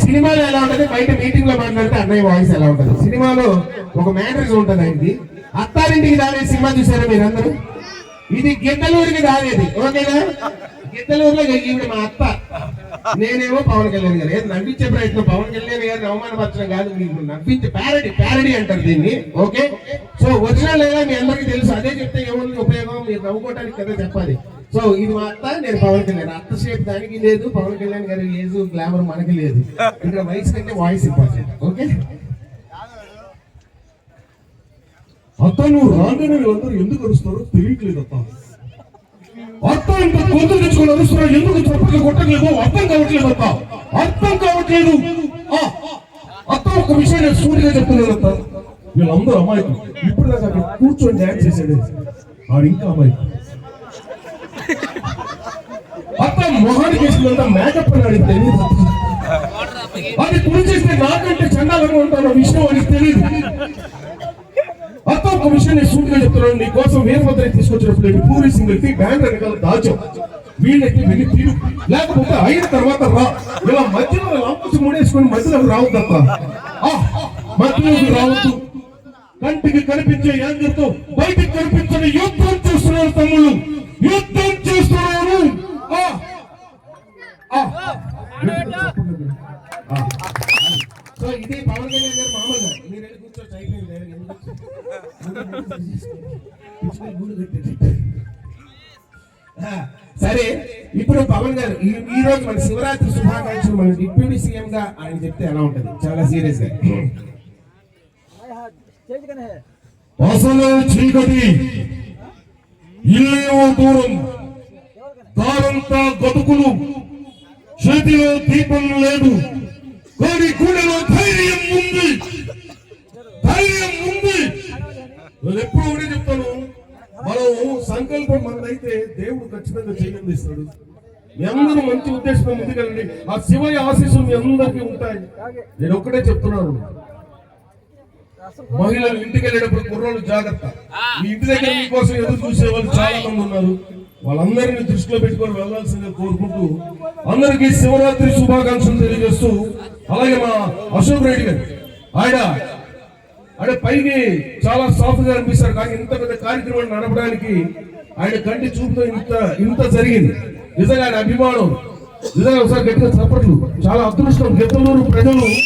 సినిమాలో ఎలా ఉంటది? బయట మీటింగ్లో మాట్లాడితే అన్నయ్య వాయిస్ ఎలా ఉంటది? సినిమాలో ఒక మ్యానరిజం ఉంటుంది ఆయనది. అత్తారింటికి దారే సినిమా చూసారా మీరందరూ? ఇది గిద్దలూరికి దారేది. ఓకేనా? గిద్దలూరులో ఈవిడ మా అత్త. నేనేమో పవన్ కళ్యాణ్ గారు. ఏది నవ్వించే ప్రయత్నం పవన్ కళ్యాణ్ గారిని అవమానపరచడం కాదు మీకు నవ్వించే ప్యారడీ ప్యారడీ అంటారు దీన్ని. ఓకే? సో ఒరిజినల్ లేదా మీ అందరికీ తెలుసు. అదే చెప్తే ఏముంది ఉపయోగం? మీరు నవ్వుకోవడానికి కదా చెప్పాలి. సో ఇది మా అత్త నేను పవన్ కళ్యాణ్ అత్త షేప్ దానికి లేదు. పవన్ కళ్యాణ్ గారి ఏజ్ గ్లామర్ మనకి లేదు. ఇక్కడ వయసు కంటే వాయిస్ ఇంపార్టెంట్ ఓకే? అత్త నువ్వు రాగానే అందరూ ఎందుకు అరుస్తారో? తెలియట్లేదు అత్త అత్త ఇంత గొంతు తెచ్చుకొని అరుస్తున్నారు ఎందుకు చప్పట్లు కొట్టట్లేదు అర్థం కావట్లేదు అత్త అర్థం కావట్లేదు. అత్త ఒక విషయం నేను సూటిగా చెప్తున్నాను అత్త. వీళ్ళందరూ అమాయకులు. ఇప్పుడు దాకా అక్కడ కూర్చొని డ్యాన్స్ చేసేది ఆడు ఇంకా అమాయకు అత్త మొహానికి వేసిందంతా మేకప్ అని అడిగి తెలియదు అది కురిచేస్తే నాకంటే చండాలంగా ఉంటాను విషయం అని తెలియదు. అత్త ఒక విషయం నేను సూటిగా చెప్తున్నాను. నీ కోసం వీరభద్ర తీసుకొచ్చినప్పుడు ఈ పూరి సింగిల్కి బ్యాండ్ వెనకాల దాచాం వీళ్ళకి వెళ్ళి తీరు లేకపోతే అయిన తర్వాత రా ఇలా మధ్యలో లంపసి ముడేసుకొని మధ్యలో రావద్దు ఆ, మధ్యలోకి రావద్దు కంటికి కనిపించే యాంగిల్తో బయటికి కనిపించని యుద్ధం చేస్తున్నారు తమ్ముళ్ళు యుద్ధం చేస్తున్నారు సో ఇదే పవన్ కళ్యాణ్ గారు మామూలు మీరు వెళ్ళి సరే ఇప్పుడు పవన్ గారు ఈ రోజు మన శివరాత్రి శుభాకాంక్షలు మన డిప్యూటీ సీఎం గా ఆయన చెప్తే ఎలా ఉంటది? చాలా సీరియస్గా అసలు చీకటి ఇల్లేవో దూరం దారంతా గతుకులు చేతిలో దీపం లేదు కోడి గుండెలో ధైర్యం ఉంది. ధైర్యం ఉంది. నేను ఎప్పుడు ఒకటే చెప్తాను. మనం సంకల్పం మనదైతే దేవుడు ఖచ్చితంగా చేయందిస్తాడు మీ అందరూ మంచి ఉద్దేశంతో ముందుకెళ్ళండి ఆ శివయ్య ఆశీస్సులు మీ అందరికీ ఉంటాయి. నేను ఒక్కటే చెప్తున్నాను. మహిళలు ఇంటికి వెళ్ళేటప్పుడు కుర్రోళ్ళు జాగ్రత్త. మీ ఇంటి దగ్గర మీకోసం ఎదురు చూసే వాళ్ళు చాలా మంది ఉన్నారు. వాళ్ళందరినీ దృష్టిలో పెట్టుకొని వెళ్ళాల్సిందిగా కోరుకుంటూ అందరికీ శివరాత్రి శుభాకాంక్షలు తెలియజేస్తూ అలాగే మా అశోక్ రెడ్డి గారు. ఆయన ఆయన పైకి చాలా సాఫ్ట్గా అనిపిస్తారు. కానీ ఇంత పెద్ద కార్యక్రమం నడపడానికి ఆయన కంటి చూపుతో ఇంత ఇంత జరిగింది. నిజంగా ఆయన అభిమానం. నిజంగా ఒకసారి గట్టిగా చప్పట్లు. చాలా అదృష్టం. గెత్తలూరు ప్రజలు